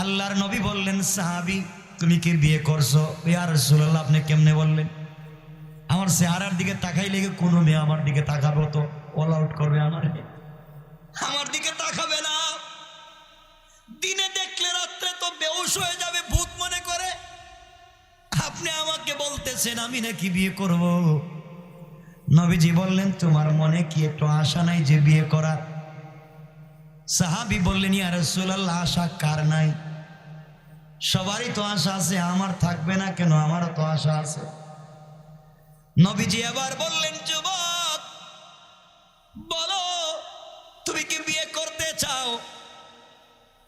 আল্লাহর নবী বললেন, সাহাবি, তুমি কি বিয়ে করছ? ইয়া রাসূলুল্লাহ আপনি কেমনে বললেন? আমার চেহারার দিকে তাকাই লেগে কোনো মেয়ে আমার দিকে তাকাবো তো? অল আউট করবে আমার। আমার দিকে তাকাবে না। দিনে দেখলে রাত্রে তো বেউস হয়ে যাবে, ভূত মনে করে। আপনি আমাকে বলতেছেন, আমি নাকি বিয়ে করব? নবীজি বললেন, তোমার মনে কি একটু আশা নাই যে বিয়ে করার? সাহাবি বললেন, ইয়া রাসূলুল্লাহ, আশা কার নাই? সবারই তো আশা আছে, আমার থাকবে না কেন? আমারও তো আশা আছে। নবীজি আবার বললেন, যুবক, বলো, তুমি কি বিয়ে করতে চাও?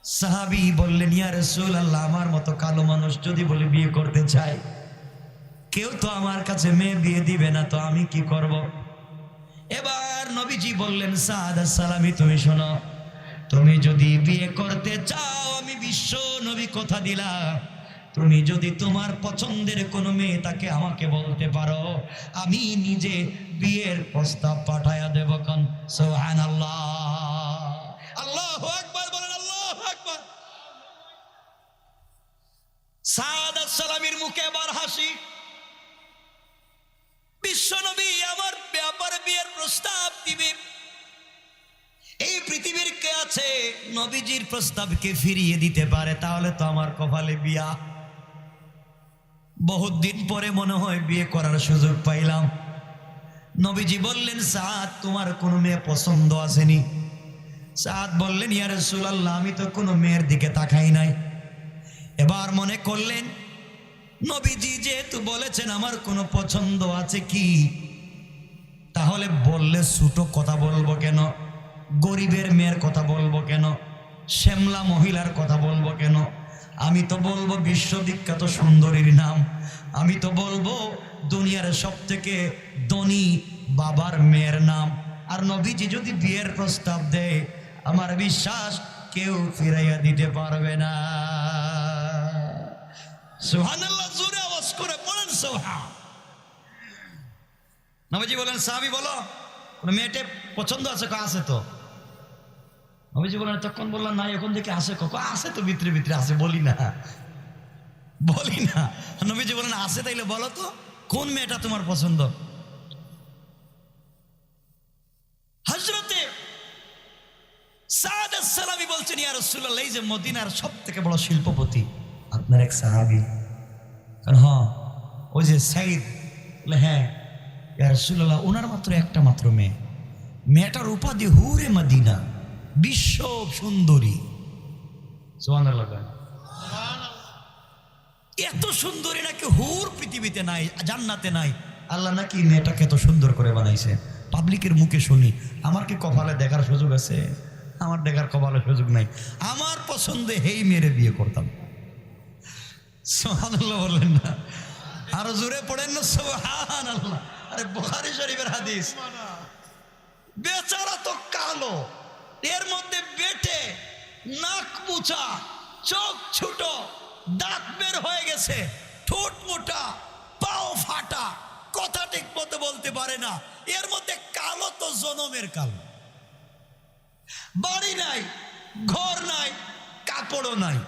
সাহাবি বললেন, ইয়া রসুল আল্লাহ আমার মতো কালো মানুষ যদি বলে বিয়ে করতে চাই কেউ তো আমার কাছে মেয়ে বিয়ে দিবে না, তো আমি কি করব? এবার নবীজি বললেন সাদ সালামি, তুমি শোনো। তুমি যদি বিয়ে করতে চাও, আমি বিশ্ব নবী কথা দিলাম তুমি যদি তোমার পছন্দের কোনো মেয়ে তাকে আমাকে বলতে পারো, আমি নিজে বিয়ের প্রস্তাব পাঠায়া দেব কন সোহান আল্লাহ আল্লাহ আল্লাহ সাদ সালামির মুখে এবার হাসি। নবীজির প্রস্তাবকে ফিরিয়ে দিতে পারে, তাহলে তো আমার কপালে বিয়া। বহুত দিন পরে মনে হয় বিয়ে করার সুযোগ পাইলাম। নবীজি বললেন, সাদ, তোমার কোনো মেয়ে পছন্দ আসেনি? সাদ বললেন ইয়ার সুলাল্লাহ আমি তো কোনো মেয়ের দিকে তাকাই নাই। এবার মনে করলেন, নবীজি যেহেতু বলেছেন আমার কোনো পছন্দ আছে কি, তাহলে বললে ছোটো কথা বলব কেন? গরিবের মেয়ের কথা বলব কেন? শ্যামলা মহিলার কথা বলব কেন? আমি তো বলব বিশ্ববিখ্যাত সুন্দরীর নাম। আমি তো বলব দুনিয়ার সব থেকে ধনী বাবার মেয়ের নাম। আর নবীজি যদি বিয়ের প্রস্তাব দেয়, আমার বিশ্বাস কেউ ফিরাইয়া দিতে পারবে না। সুহানাল্লাহ জোরে আওয়াজ করে পড়েন সোহা নবীজি বলেন, সাহাবি বলো মেয়েটে পছন্দ আছে কা আছে তো? নবীজি বলেন তখন বললাম না এখন দেখে আসে কখন? আসে তো ভিতরে ভিতরে আসে বলি না। বলি না। নবীজি বলেন আসে তাইলে বলো তো, কোন মেয়েটা তোমার পছন্দ? হজরতে সাদ সালামি বলছেন, ইয়া রাসূলুল্লাহ, এই যে মদিনার সব থেকে বড় শিল্পপতি, আপনার এক সাহাবি। কারণ হ্যাঁ ওই যে সাইদ হ্যাঁ ইয়া রাসূলুল্লাহ ওনার মাত্র একটা মাত্র মেয়ে। মেয়েটার উপাধি হুরে মদিনা। বিশ্ব সুন্দরী। এত সুন্দরী নাকি হুর পৃথিবীতে নাই জান্নাতে নাই। আল্লাহ নাকি মেয়েটাকে এত সুন্দর করে বানাইছে। পাবলিকের মুখে শুনি আমার কি কপালে দেখার সুযোগ আছে? আমার দেখার কপালে সুযোগ নাই। আমার পছন্দে হেই মেরে বিয়ে করতাম। সোহানাল্লাহ বললেন না। আরও জোরে পড়েন না সোহান আল্লাহ আরে বুখারি শরীফের হাদিস। বেচারা তো কালো। এর মধ্যে বেটে, নাক মুচা চোখ ছোট, দাঁত বের হয়ে গেছে, ঠোঁট মোটা, পাও ফাটা, কথা ঠিক মতো বলতে পারে না। এর মধ্যে কালো তো জনমের কালো। বাড়ি নাই, ঘর নাই, কাপড়ও নাই।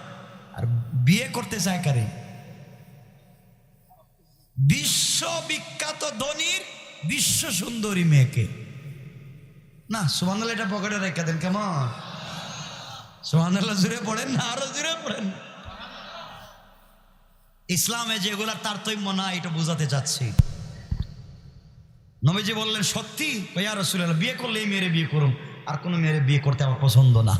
আর বিয়ে করতে চায় কারে? বিশ্ববিখ্যাত ধনির বিশ্ব সুন্দরী মেয়েকে। না সুবাংলা এটা পকেটে রেখে দেন, কেমন? সুবাংলা জুড়ে পড়েন না, আরও জুড়ে পড়েন? ইসলামে যেগুলা তারতম্য না এটা বোঝাতে চাচ্ছি। নবীজি বললেন, সত্যি? ভাইয়া রসুল্লাহ বিয়ে করলে এই মেয়েরে বিয়ে করুন। আর কোনো মেয়েরে বিয়ে করতে আমার পছন্দ না।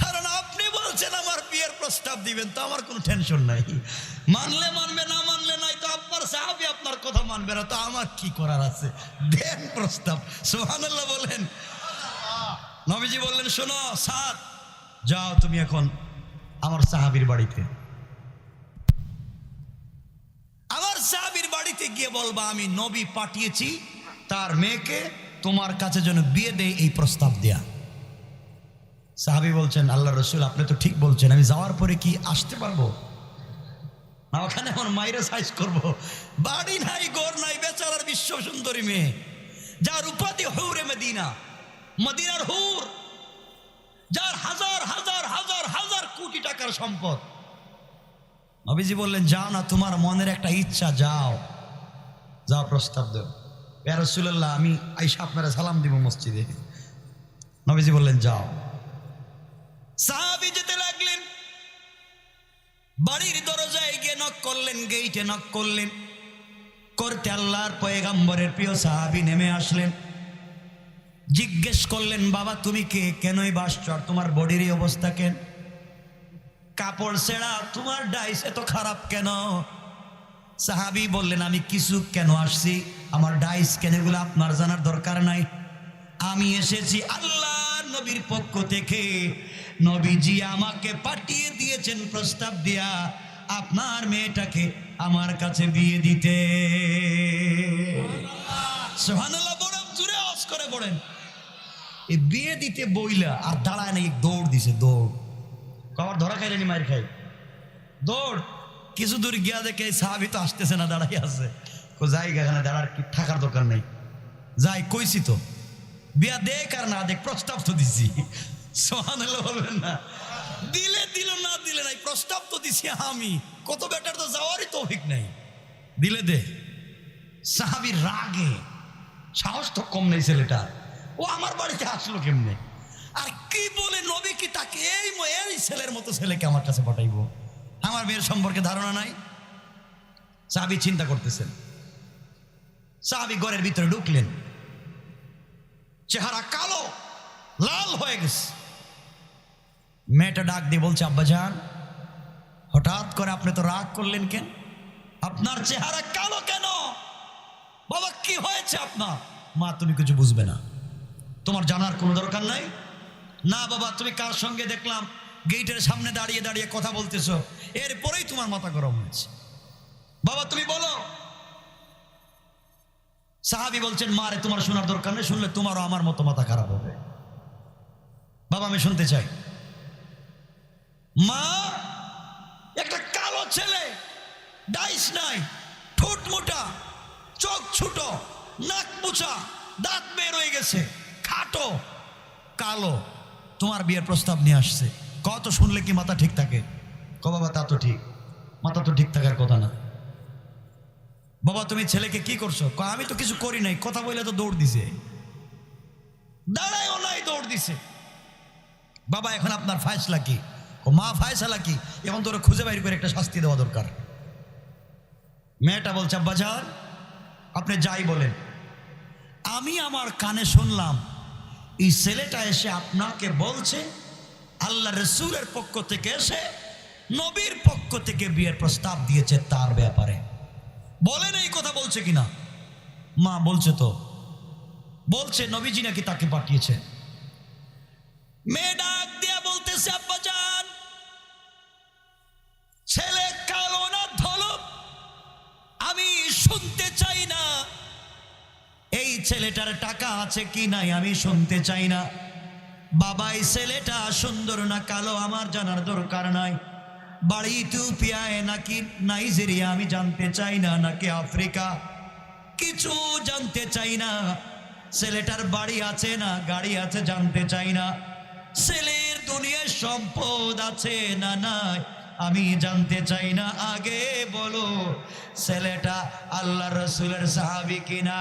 কারণ আপনি বলছেন আমার বিয়ের প্রস্তাব দিবেন, তো আমার কোনো টেনশন নাই। মানলে মানবে, না মানলে নাই, তো আপনার সাহাবি কথা মানবে না, তো আমার কি করার আছে? দেন প্রস্তাব। সোহানাল্লাহ বলেন। নবীজি বললেন, শোনো সাদ যাও তুমি এখন আমার সাহাবির বাড়িতে। আমার সাহাবির বাড়িতে গিয়ে বলবা, আমি নবী পাঠিয়েছি, তার মেয়েকে তোমার কাছে যেন বিয়ে দেয় এই প্রস্তাব দেয়া। সাহাবি বলছেন আল্লাহ রসুল, আপনি তো ঠিক বলছেন, আমি যাওয়ার পরে কি আসতে পারব? ওখানে আমার মাইরে সাইজ করব। বাড়ি নাই গোর নাই, বেচারার বিশ্ব সুন্দরী মেয়ে। যার উপাধি হৌরে মদিনা। মদিনার হুর। যার হাজার হাজার হাজার হাজার কার সম্পদ। নবীজি বললেন, যাও না, তোমার মনের একটা ইচ্ছা, যাও। যাও, প্রস্তাব দেও। ইয়া রাসূলুল্লাহ, আমি আইসা আপনারা সালাম দিব মসজিদে। নবীজি বললেন, যাও। সাহাবি যেতে বাড়ির দরজায় গিয়ে নক করলেন গেইটে নক করলেন। করতে আল্লাহর পয়গাম্বরের প্রিয় সাহাবি নেমে আসলেন। জিজ্ঞেস করলেন, বাবা, তুমি কে? কেনই বাসছ আর তোমার বডির অবস্থা কেন? কাপড় ছেঁড়া, তোমার ডাইস এত খারাপ কেন? সাহাবি বললেন, আমি কিছু কেন আসছি? আমার ডাইস কেন? এগুলো আপনার জানার দরকার নাই। আমি এসেছি আল্লাহ নবীর পক্ষ থেকে। নবীজি আমাকে পাঠিয়ে দিয়েছেন প্রস্তাব দিয়া আপনার মেয়েটাকে আমার কাছে বিয়ে দিতে। করে পড়েন দিতে বইলা আর দাঁড়ায় দৌড় দিছে, দৌড়। খাই? দৌড়। কিছু দূর গিয়া দেখে আসতেছে না দাঁড়াই আছে। যাই দাঁড়ার কি থাকার দরকার নেই। যাই, কইছি তো। বিয়া দেখ আর না দেখ, প্রস্তাব তো দিছি। বলবেন না। দিলে দিল, না দিলে নাই, প্রস্তাব তো দিছি আমি। কত বেটার তো যাওয়ারই তৌফিক নাই। দিলে দে। সাহাবির রাগে, সাহস তো কম নেই ছেলেটা। ও আমার বাড়িতে আসলো কেমনে? আর কি বলে নবী কি তাকে এই এই ছেলের মতো ছেলেকে আমার কাছে পাঠাইবো? আমার মেয়ের সম্পর্কে ধারণা নাই। সাহাবি চিন্তা করতেছেন। সাহাবি ঘরের ভিতরে ঢুকলেন। চেহারা কালো, লাল হয়ে গেছে। মেয়েটা ডাক দিয়ে বলছে আব্বাজান হঠাৎ করে আপনি তো রাগ করলেন কেন? আপনার চেহারা কালো কেন? বাবা, কি হয়েছে আপনার? মা, তুমি কিছু বুঝবে না। তোমার জানার কোনো দরকার নাই? না বাবা, তুমি কার সঙ্গে দেখলাম? গেটের সামনে দাঁড়িয়ে দাঁড়িয়ে কথা বলতেছো। এরপরেই তোমার মাথা গরম হয়েছে। বাবা, তুমি বলো। সাহাবি বলছেন মারে তোমার শোনার দরকার নেই, শুনলে তোমারও আমার মতো মাথা খারাপ হবে। বাবা, আমি শুনতে চাই। মা, একটা কালো ছেলে, ডাইস নাই, ঠোঁট মোটা, চোখ ছোট, নাক মুছা, দাঁত বের হয়ে গেছে, খাটো, কালো। তোমার বিয়ের প্রস্তাব নিয়ে আসছে। কত শুনলে কি মাথা ঠিক থাকে? ক বাবা, তা তো ঠিক। মাথা তো ঠিক থাকার কথা না। বাবা, তুমি ছেলেকে কি করছ? আমি তো কিছু করি নাই, কথা বলে তো দৌড় দিছে। দাঁড়ায়ও নাই, দৌড় দিছে। বাবা, এখন আপনার ফায়সলা কি? মা ফায়সালা কি? এখন তোরা খুঁজে বাইর করে একটা শাস্তি দেওয়া দরকার। মেয়েটা বলছে আব্বাজান আপনি যাই বলেন। আমি আমার কানে শুনলাম, এই ছেলেটা এসে আপনাকে বলছে, আল্লাহ রসুলের পক্ষ থেকে এসে নবীর পক্ষ থেকে বিয়ের প্রস্তাব দিয়েছে তার ব্যাপারে। বলেন এই কথা বলছে কিনা? মা বলছে তো, বলছে, নবীজি নাকি তাকে পাঠিয়েছে? মেয়ে ডাক দিয়া বলতেছে আব্বাজান এই ছেলেটার টাকা আছে কি নাই আমি শুনতে চাই না। বাবা, এই ছেলেটা সুন্দর না কালো আমার জানার দরকার নাই। বাড়ি ইথিওপিয়ায় নাকি নাইজেরিয়া আমি জানতে চাই না, নাকি আফ্রিকা? কিছু জানতে চাই না। ছেলেটার বাড়ি আছে না, গাড়ি আছে, জানতে চাই না। ছেলের দুনিয়ায় সম্পদ আছে না নাই? আমি জানতে চাই না আগে বলো, ছেলেটা আল্লাহ রসুলের সাহাবি কিনা?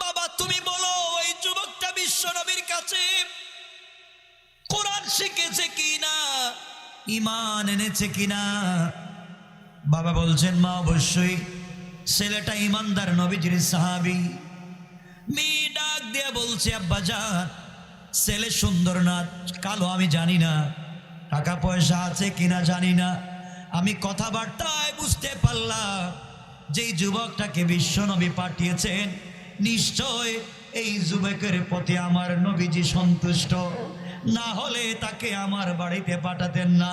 বাবা, তুমি বলো ওই যুবকটা বিশ্ব নবীর কাছে কোরআন শিখেছে কিনা? ইমান এনেছে কিনা? বাবা বলছেন, মা, অবশ্যই। ছেলেটা ইমানদার নবীজির সাহাবি। মেয়ে ডাক দিয়ে বলছে, আব্বা, যান। ছেলে সুন্দর না, কালো আমি জানি না। টাকা পয়সা আছে কিনা জানি না। আমি কথাবার্তায় বুঝতে পারলাম, যেই যুবকটাকে বিশ্ব নবী পাঠিয়েছেন, নিশ্চয় এই যুবকের প্রতি আমার নবীজি সন্তুষ্ট। না হলে তাকে আমার বাড়িতে পাঠাতেন না।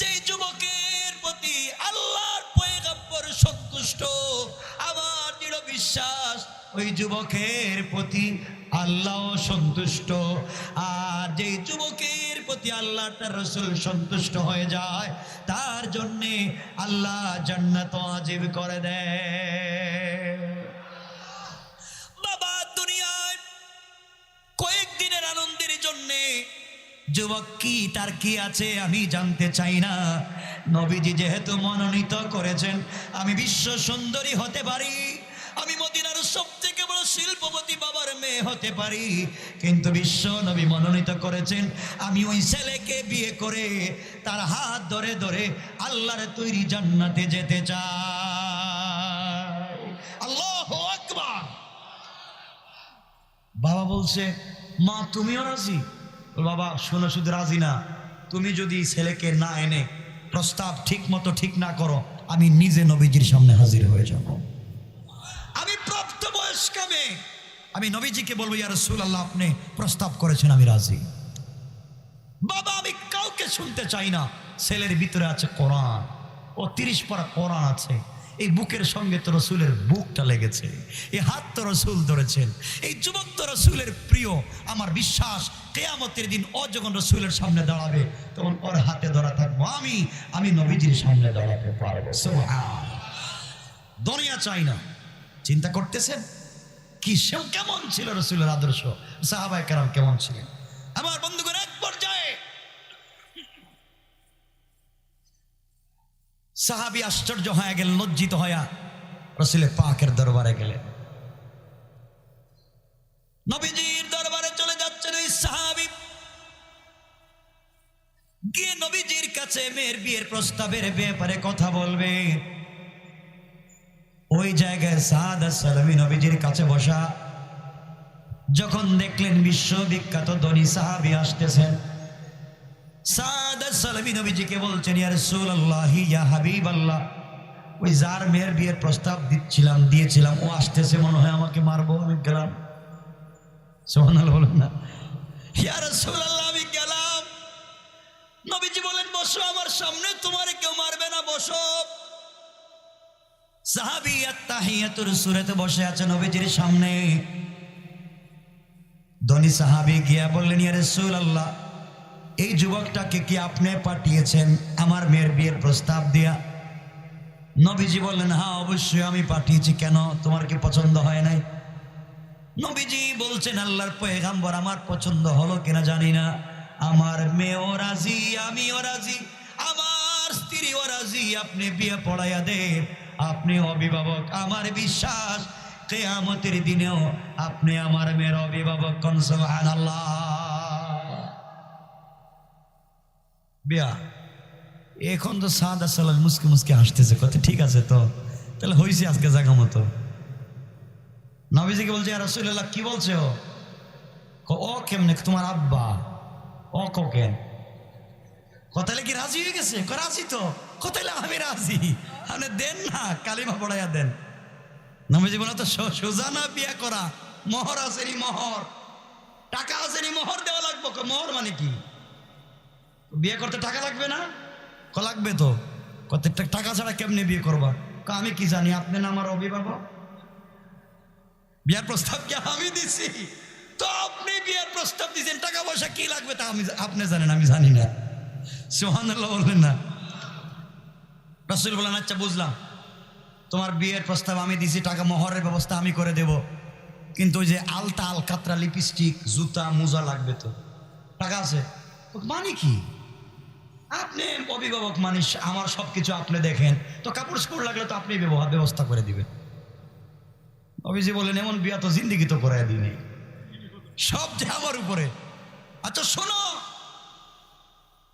যেই যুবকের প্রতি আল্লাহর সন্তুষ্ট, আমার দৃঢ় বিশ্বাস ওই যুবকের প্রতি আল্লাহ সন্তুষ্ট। আর যেই যুবকের প্রতি আল্লাহ তার রসুল সন্তুষ্ট হয়ে যায়, তার জন্যে আল্লাহ জান্নাত আজিব করে দেয়। বাবা, দুনিয়ায় কয়েকদিনের আনন্দের জন্যে যুবক কি, তার কি আছে আমি জানতে চাই না। নবীজি যেহেতু মনোনীত করেছেন, আমি বিশ্ব সুন্দরী হতে পারি। আমি মদিনার সব শিল্পপতি বাবার মেয়ে হতে পারি, কিন্তু বিশ্ব নবী মনোনীত করেছেন, আমি ওই ছেলেকে বিয়ে করে তার হাত ধরে ধরে আল্লাহর তৈরি জান্নাতে যেতে চাই। বাবা বলছে, মা, তুমিও রাজি? বাবা, শোনো, শুধু রাজি না। তুমি যদি ছেলেকে না এনে প্রস্তাব ঠিক মতো ঠিক না করো, আমি নিজে নবীজির সামনে হাজির হয়ে যাব আমি প্রাপ্ত বয়স্ক মেয়ে আমি নবীজিকে বলব, ইয়া রাসূলুল্লাহ, আপনি প্রস্তাব করেছেন, আমি রাজি। বাবা, আমি কাউকে শুনতে চাই না। ছেলের ভিতরে আছে কোরআন। ও তিরিশ পারা কোরআন আছে। এই বুকের সঙ্গে তো রসুলের বুকটা লেগেছে। এই হাত তো রসুল ধরেছেন। এই যুবক তো রসুলের প্রিয়। আমার বিশ্বাস, কেয়ামতের দিন ও যখন রসুলের সামনে দাঁড়াবে, তখন ওর হাতে ধরা থাকব। আমি আমি নবীজির সামনে দাঁড়াতে পারব। দুনিয়া চাই না। চিন্তা করতেছেন? কি সেও কেমন ছিল রসুলের আদর্শ? সাহাবাই কেরাম কেমন ছিলেন? আমার বন্ধুগণ, এক পর্যায়ে সাহাবি আশ্চর্য হয়ে গেলেন, লজ্জিত হইয়া রসুলের পাকের দরবারে গেলেন। নবীজির দরবারে চলে যাচ্ছেন ওই সাহাবি। গিয়ে নবীজির কাছে মেয়ের বিয়ের প্রস্তাবের ব্যাপারে কথা বলবে। ওই জায়গায় সাদ সালামী নবীজির কাছে বসা। যখন দেখলেন বিশ্ববিখ্যাত ধনী সাহাবি আসতেছেন। রাসূলুল্লাহ, ইয়া হাবিবাল্লাহ। ওই যার মেয়ের বিয়ের প্রস্তাব দিচ্ছিলাম, দিয়েছিলাম, ও আসতেছে, মনে হয় আমাকে মারবো না। আমি গেলাম। নবীজি বলেন, বসো আমার সামনে, তোমার কেউ মারবে না, বসো। সাহাবি আত্মাহিয়াতুর সুরেতে বসে আছে নবীজির সামনে। ধনী সাহাবি গিয়া বললেন রাসূলুল্লাহ, এই যুবকটাকে কি আপনি পাঠিয়েছেন আমার মেয়ের বিয়ের প্রস্তাব দিয়া? নবীজি বললেন হ্যাঁ অবশ্যই আমি পাঠিয়েছি। কেন? তোমার কি পছন্দ হয় নাই? নবীজি বলছেন, আল্লাহর পয়গাম্বর আমার পছন্দ হলো কিনা জানি না। আমার মেয়েও রাজি, আমিও রাজি, আমার স্ত্রীও রাজি। আপনি বিয়ে পড়াইয়া দেন আপনি অভিভাবক, আমার বিশ্বাস, কেয়ামতের দিনেও আপনি আমার মেয়ের অভিভাবক কন, সুবহানাল্লাহ। বিয়া, এখন তো সাদ আসসালাম মুসকে মুসকে হাসতেছে, কত ঠিক আছে তো? তাহলে হয়েছে আজকে জায়গা মতো। নবীজিকে বলছে আর রসুল্লাহ কি বলছে? ও কেমনে, তোমার আব্বা? ও কোকে কথালে কি রাজি হয়ে গেছে? রাজি তো। কথালে আমি রাজি। আপনি দেন না, কালিমা পড়াইয়া দেন। নবীজি বলে, তো সো- সোজা বিয়া করা। মোহর আসেনি মোহর। টাকা আসেনি মোহর দেওয়া লাগবো। মোহর মানে কি? বিয়ে করতে টাকা লাগবে না? ক লাগবে তো। কত টাকা ছাড়া কেমনে বিয়ে করবা? আমি কি জানি, আপনি না আমার অভিভাবক? বিয়ার প্রস্তাব কি আমি দিছি? তো আপনি বিয়ার প্রস্তাব দিয়েছেন টাকা পয়সা কি লাগবে তা আমি আপনি জানেন, আমি জানি না। সোহানুল্লাহ বললেন না। রসুল বলেন আচ্ছা বুঝলাম। তোমার বিয়ের প্রস্তাব আমি দিছি, টাকা মোহরের ব্যবস্থা আমি করে দেব। কিন্তু ওই যে আলতা আলকাতরা লিপস্টিক, জুতা, মোজা লাগবে তো। টাকা আছে। মানে কি? আপনি অভিভাবক মানুষ, আমার সব কিছু আপনি দেখেন। তো কাপড় স্কুল লাগলে তো আপনি ব্যবহার ব্যবস্থা করে দিবেন। অভিজি বলেন, এমন বিয়া তো জিন্দিগি তো করাই দিনি সব যে উপরে। আচ্ছা শোনো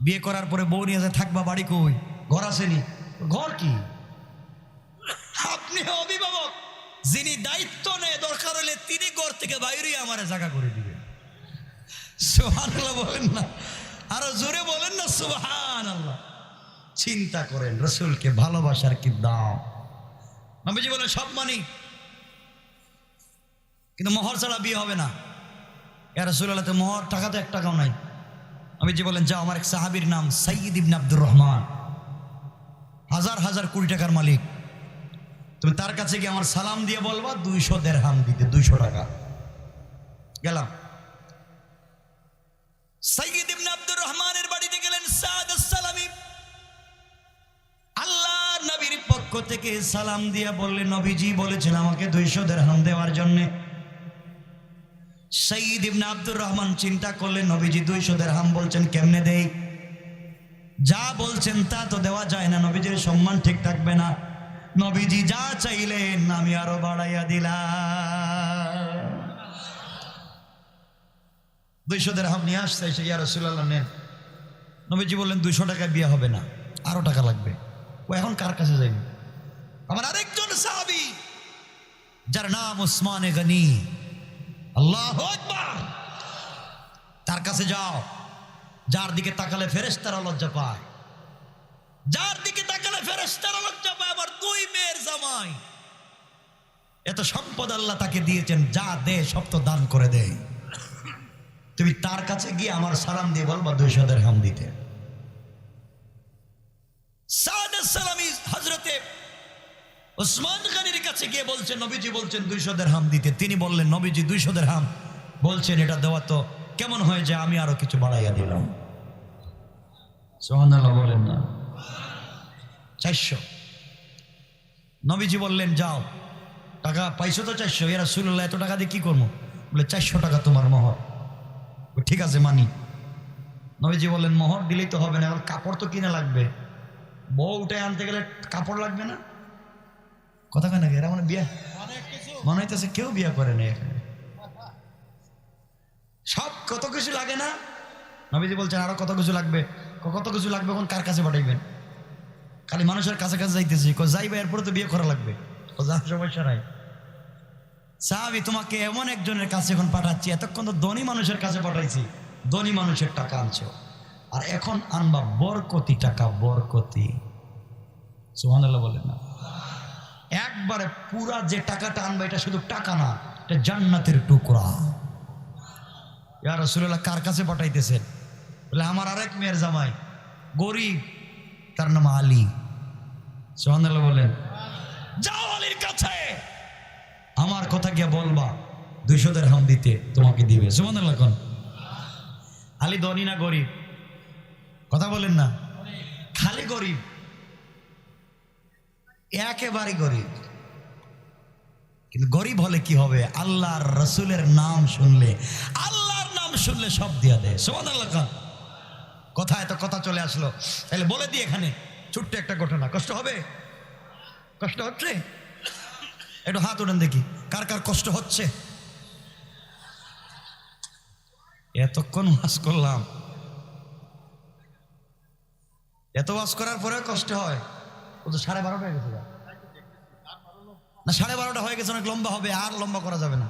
বিয়ে করার পরে বউ নিয়ে যায় থাকবা বাড়ি কই? ঘর আসেনি। ঘর কি? আপনি অভিভাবক, যিনি দায়িত্ব নেয় দরকার হলে তিনি ঘর থেকে বাইরে আমার জায়গা করে দিবেন। সোহান বলেন না। আরও জোরে বলেন না সুবহান আল্লাহ চিন্তা করেন, রসুলকে ভালোবাসার কি দাম? নবীজি বলেন, সব মানি। কিন্তু মোহর ছাড়া বিয়ে হবে না। এ রসুল্লাহ তো মোহর টাকা তো এক টাকাও নাই। আমি যে বলেন যা আমার এক সাহাবির নাম সাইয়দ ইবনে আব্দুর রহমান। হাজার হাজার কোটি টাকার মালিক। তুমি তার কাছে গিয়ে আমার সালাম দিয়ে বলবা, দুইশো দেড়হাম দিতে, দুইশো টাকা। গেলাম। সাইয়দ ইবনে আব্দুর রহমানের বাড়িতে গেলেন সাদ সালামি। আল্লাহ নবীর পক্ষ থেকে সালাম দিয়া বললেন নবীজি বলেছেন আমাকে দুইশো দেড়হাম দেওয়ার জন্যে। সঈদ ইবনে আব্দুর রহমান চিন্তা করলেন, নবীজি দুইশো দেড়হাম বলছেন, কেমনে দেই? যা বলছেন তা তো দেওয়া যায় না, নবীজির সম্মান ঠিক থাকবে না। নবীজি যা চাইলেন, আমি আরও বাড়াইয়া দিলাম। দুইশো দেড়হাম নিয়ে আসছে সে রসুল্লাহ নেন নবীজি বললেন, দুইশো টাকায় বিয়ে হবে না, আরও টাকা লাগবে। ও এখন কার কাছে যাইবে? আমার আরেকজন সাহাবি, যার নাম ওসমানে গনি। আল্লাহ তার কাছে যাও। যার দিকে তাকালে ফেরেশতারা লজ্জা পায়। যার দিকে তাকালে ফেরেশতারা লজ্জা পায়, আবার দুই মেয়ের জামাই। এত সম্পদ আল্লাহ তাকে দিয়েছেন, যা দে, সব তো দান করে দেয় তুমি তার কাছে গিয়ে আমার সালাম দিয়ে বলবা, দুইশো হাম দিতে। ওসমান খানির কাছে গিয়ে বলছেন নবীজি বলছেন দুইশো হাম দিতে। তিনি বললেন, নবীজি দুইশো হাম বলছেন, এটা দেওয়া তো কেমন হয় যে আমি আরও কিছু বাড়াইয়া দিলাম। বলেন না। চারশো। নবীজি বললেন, যাও। টাকা পাইছো তো চারশো? এরা সুল্লাহ এত টাকা দিয়ে কি করব? বলে, চারশো টাকা তোমার মহর। ঠিক আছে, মানি। নবীজি বললেন, মোহর দিলেই তো হবে না এখন কাপড় তো কিনে লাগবে। বউ উঠে আনতে গেলে কাপড় লাগবে না? কথা কেন এরা মানে বিয়ে মনে হইতেছে কেউ বিয়ে করে না এখানে। সব কত কিছু লাগে না? নবীজি বলছেন, আরও কত কিছু লাগবে? কত কিছু লাগবে এখন কার কাছে পাঠাইবেন? খালি মানুষের কাছে কাছে যাইতেছি। যাইবে, এরপরে তো বিয়ে করা লাগবে। সমস্যা নাই। সাহাবি, তোমাকে এমন একজনের কাছে এখন পাঠাচ্ছি, এতক্ষণ তো ধনী মানুষের কাছে পাঠাইছি। ধনী মানুষের টাকা আনছো আর এখন আনবা বরকতি টাকা, বরকতি। সুহানাল্লাহ বলেন না। একবারে পুরা যে টাকাটা আনবে, এটা শুধু টাকা না, এটা জান্নাতের টুকরা। ইয়া রসুল্লাহ কার কাছে পাঠাইতেছেন? বলে, আমার আরেক মেয়ের জামাই, গরিব, তার নাম আলী। সোহানাল্লাহ বলেন, যাও আলীর কাছে, আমার কথা গিয়ে বলবা, দুইশো দের হাম দিতে তোমাকে দিবে। সোহানাল্লাহ কোন? আলী ধনী না গরিব? কথা বলেন না। খালি গরিব। একেবারে গরিব। কিন্তু গরিব হলে কি হবে? আল্লাহর রসুলের নাম শুনলে, আল্লাহর নাম শুনলে সব দিয়া দেয়। সোমান আল্লাহ কথা এত কথা চলে আসলো। তাহলে বলে দিই এখানে, ছোট্ট একটা ঘটনা। কষ্ট হবে? কষ্ট হচ্ছে? একটু হাত উঠেন দেখি, কার কার কষ্ট হচ্ছে? এতক্ষণ ওয়াজ করলাম। এত ওয়াজ করার পরে কষ্ট হয়। সাড়ে বারোটা হয়ে গেছে। না, সাড়ে বারোটা হয়ে গেছে, অনেক লম্বা হবে, আর লম্বা করা যাবে না।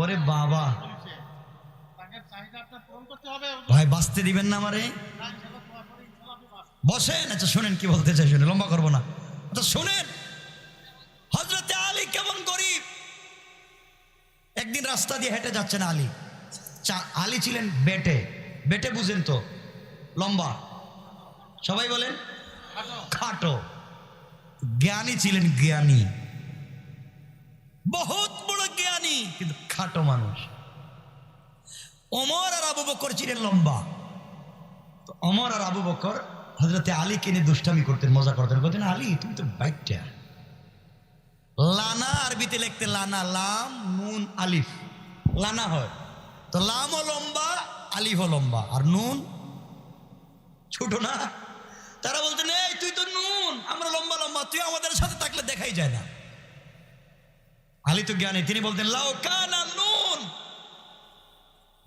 ওরে বাবা। ভাই, বাঁচতে দিবেন না আমারে। বসেন আচ্ছা শুনেন কি বলতে চাই শুনে লম্বা করব না। আচ্ছা শুনেন হজরতে আলী কেমন গরিব? একদিন রাস্তা দিয়ে হেঁটে যাচ্ছেন আলী। আলী ছিলেন বেটে। বেটে বুঝেন তো, লম্বা। সবাই বলেন, খাটো। জ্ঞানী ছিলেন জ্ঞানী। বহুত বড় জ্ঞানী, কিন্তু খাটো মানুষ। অমর আর আবু বকর ছিলেন লম্বা। অমর আর আবু বকর হজরতে আলীকে নিয়ে দুষ্টামি করতেন, মজা করতেন। বলতেন, আলী, তুমি তো বাইকটা লানা আরবিতে লিখতে লানা, লাম, নুন, আলিফ। লানা হয়। তো লামও লম্বা আলিফও লম্বা। আর নুন? ছোট না? তারা বলতেন, এই, তুই তো নুন। আমরা লম্বা লম্বা। তুই আমাদের সাথে থাকলে দেখাই যায় না। আলী তো জ্ঞানী। তিনি বলতেন লাও কানা নুন।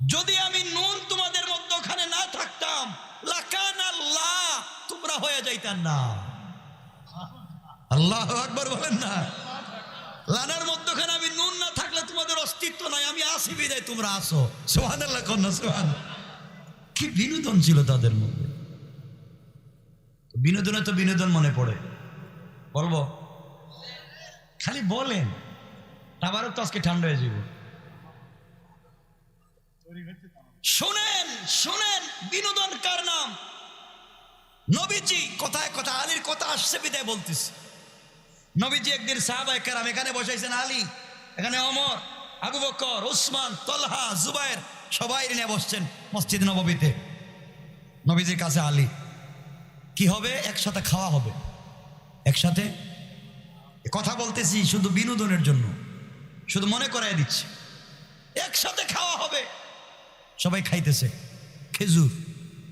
যদি আমি নুন তোমাদের মধ্যখানে না থাকতাম, লাকান আল্লাহ তোমরা হয়ে যাইতাম না। আল্লাহ আকবার বলেন না। লানার মধ্যখানে আমি নুন না তোমাদের অস্তিত্ব নাই, আমি আসি, বিদায়, তোমরা আসো। সোহান আল্লাহ কন্যা সোহান কি বিনোদন ছিল তাদের মধ্যে? বিনোদনে তো বিনোদন মনে পড়ে। বলব? খালি বলেন আবারও তো আজকে ঠান্ডা হয়ে যাবে শোনেন শোনেন, বিনোদন কার নাম? নবীজি, কথায় কথা আলীর কথা আসছে, বিদায় বলতেছি। নবীজি একদিন সাহাবায়ে কেরাম এখানে বসাইছেন, আলী, এখানে অমর। আবু বকর ওসমান তলহা জুবায়ের সবাই নিয়ে বসছেন মসজিদ নববীতে। নবীজির কাছে আলী, কি হবে? একসাথে খাওয়া হবে। একসাথে? কথা বলতেছি শুধু বিনোদনের জন্য, শুধু মনে করাই দিচ্ছি। একসাথে খাওয়া হবে। সবাই খাইতেছে। খেজুর,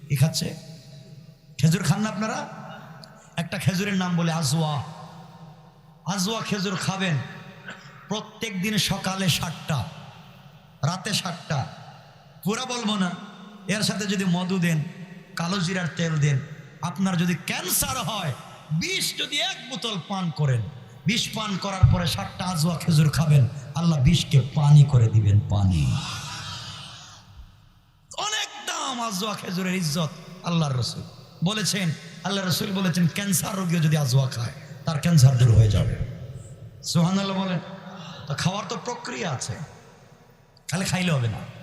কি খাচ্ছে? খেজুর খান না আপনারা? একটা খেজুরের নাম বলে আজওয়া। আজওয়া খেজুর খাবেন। প্রত্যেক দিন সকালে সাতটা, রাতে সাতটা। পুরা বলব না, এর সাথে যদি মধু দেন, কালো জিরার তেল দেন, আপনার যদি ক্যান্সার হয়, বিষ যদি এক বোতল পান করেন, বিষ পান করার পরে সাতটা আজওয়া খেজুর খাবেন, আল্লাহ বিষকে পানি করে দিবেন, পানি। অনেক দাম আজওয়া খেজুরের ইজ্জত আল্লাহর রসুল। বলেছেন আল্লাহ রসুল বলেছেন, ক্যান্সার রোগীও যদি আজওয়া খায়, তার ক্যান্সার দূর হয়ে যাবে। সোহান আল্লাহ বলেন খাওয়ার তো প্রক্রিয়া আছে। তাহলে খাইলে হবে না।